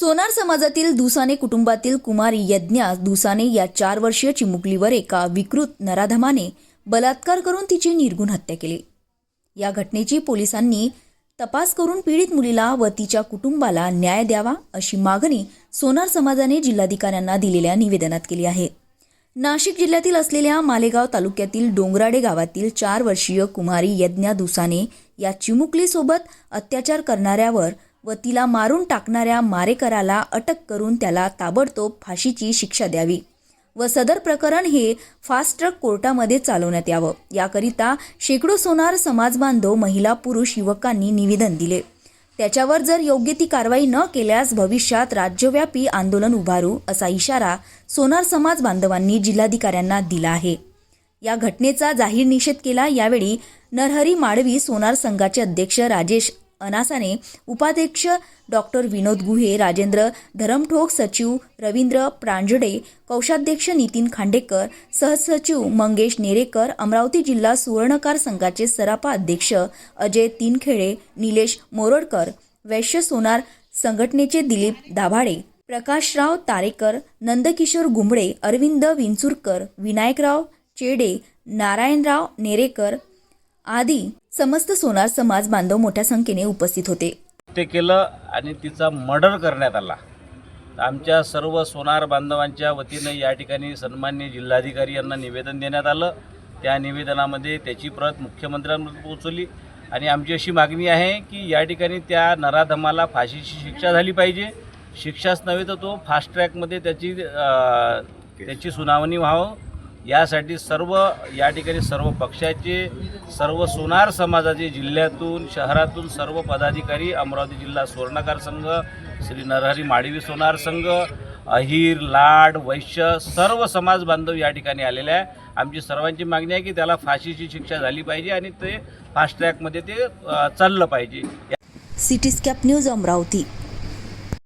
सोनार समाजातील दुसाने कुटुंबातील कुमारी यज्ञा दुसाने या चार वर्षीय चिमुकलीवर एका विकृत नराधमाने बलात्कार करून तिची निर्गुण हत्या केली. या घटनेची पोलिसांनी तपास करून पीडित मुलीला व तिच्या कुटुंबाला न्याय द्यावा अशी मागणी सोनार समाजाने जिल्हाधिकाऱ्यांना दिलेल्या निवेदनात केली आहे. नाशिक जिल्ह्यातील असलेल्या मालेगाव तालुक्यातील डोंगराडे गावातील चार वर्षीय कुमारी यज्ञा दुसाने या चिमुकलीसोबत अत्याचार करणाऱ्यावर व तिला मारून टाकणाऱ्या मारेकराला अटक करून त्याला ताबडतोब फाशीची शिक्षा द्यावी व सदर प्रकरण हे फास्ट ट्रक कोर्टामध्ये चालवण्यात यावं. याकरिता शेकडो सोनार समाजबांधव महिला पुरुष युवकांनी निवेदन दिले. त्याच्यावर जर योग्य ती कारवाई न केल्यास भविष्यात राज्यव्यापी आंदोलन उभारू असा इशारा सोनार समाज बांधवांनी जिल्हाधिकाऱ्यांना दिला आहे. या घटनेचा जाहीर निषेध केला. यावेळी नरहरी माडवी सोनार संघाचे अध्यक्ष राजेश अनासाने उपाध्यक्ष डॉक्टर विनोद गुहे राजेंद्र धरमठोक सचिव रवींद्र प्रांजडे कोषाध्यक्ष नितीन खांडेकर सहसचिव मंगेश नेरेकर अमरावती जिल्हा सुवर्णकार संघाचे सरापा अध्यक्ष अजय तीनखेडे निलेश मोरडकर वैश्य सोनार संघटनेचे दिलीप दाभाडे प्रकाशराव तारेकर नंदकिशोर गुंबळे अरविंद विंचुरकर विनायकराव चेडे नारायणराव नेरेकर आदी समस्त सोनार समाज बांधव मोठ्या संख्येने उपस्थित होते. ते केलं आणि तिचा मर्डर करण्यात आला. आमच्या सर्व सोनार बांधवांच्या वतीनं या ठिकाणी सन्मान्य जिल्हाधिकारी यांना निवेदन देण्यात आलं. त्या निवेदनामध्ये त्याची प्रत मुख्यमंत्र्यांपर्यंत पोहोचवली. आणि आमची अशी मागणी आहे की या ठिकाणी त्या नराधमाला फाशीची शिक्षा झाली पाहिजे. शिक्षाच नव्हे तर तो फास्ट ट्रॅकमध्ये त्याची त्याची सुनावणी व्हावं. यासाठी सर्व या ठिकाणी सर्व पक्षाचे सर्व सोनार समाजाचे जिल्ह्यातून शहरातून सर्व पदाधिकारी अमरावती जिल्हा सुवर्णकार संघ श्री नरहरी माडवी सोनार संघ अहिर लाड वैश्य सर्व समाज बांधव या ठिकाणी आलेले आहे. आमची सर्वांची मागणी आहे की त्याला फाशीची शिक्षा झाली पाहिजे आणि ते फास्ट ट्रॅकमध्ये ते चाललं पाहिजे. सिटी स्कॅप न्यूज अमरावती.